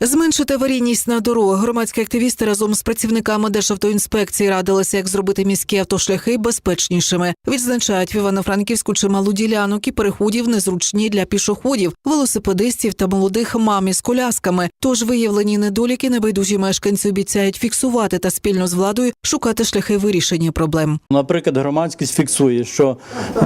Зменшити аварійність на дорогах. Громадські активісти разом з працівниками Державтоінспекції радилися, як зробити міські автошляхи безпечнішими. Відзначають в Івано-Франківську чималу ділянок і переходів незручні для пішоходів, велосипедистів та молодих мам із колясками. Тож виявлені недоліки небайдужі мешканці обіцяють фіксувати та спільно з владою шукати шляхи вирішення проблем. Наприклад, громадськість фіксує, що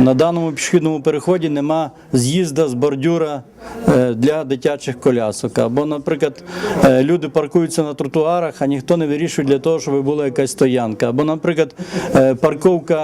на даному пішохідному переході нема з'їзда з бордюра е, для дитячих колясок. Або, наприклад, люди паркуються на тротуарах, а ніхто не вирішує для того, щоб була якась стоянка. Або, наприклад, е, парковка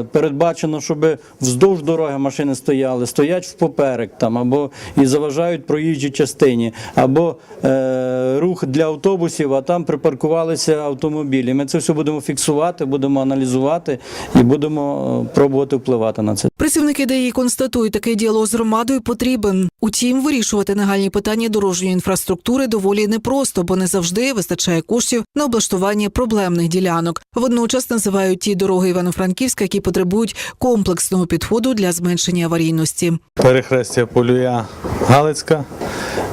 е, передбачено, щоб вздовж дороги машини стояли, стоять впоперек там, або і заважають проїжджій частині, або е, рух для автобусів, а там припаркувалися автомобілі. Ми це все будемо фіксувати, будемо аналізувати і будемо е, пробувати впливати на це. Працівники ДАІ констатують, такий діалог з громадою потрібен. Утім, вирішувати нагальні питання дорожньої інфраструктури доволі непросто, бо не завжди вистачає коштів на облаштування проблемних ділянок. Водночас називають ті дороги Івано-Франківська, які потребують комплексного підходу для зменшення аварійності. перехрестя Полюя Галицька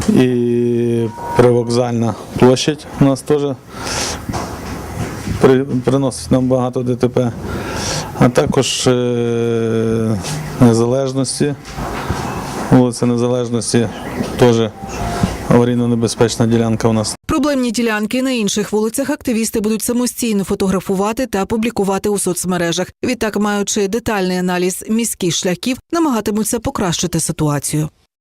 і привокзальна площадь у нас теж при- приносить нам багато ДТП, а також е, незалежності. Вулиця Незалежності теж аварійно-небезпечна ділянка у нас. Проблемні ділянки на інших вулицях активісти будуть самостійно фотографувати та публікувати у соцмережах. Відтак, маючи детальний аналіз міських шляхів, намагатимуться покращити ситуацію.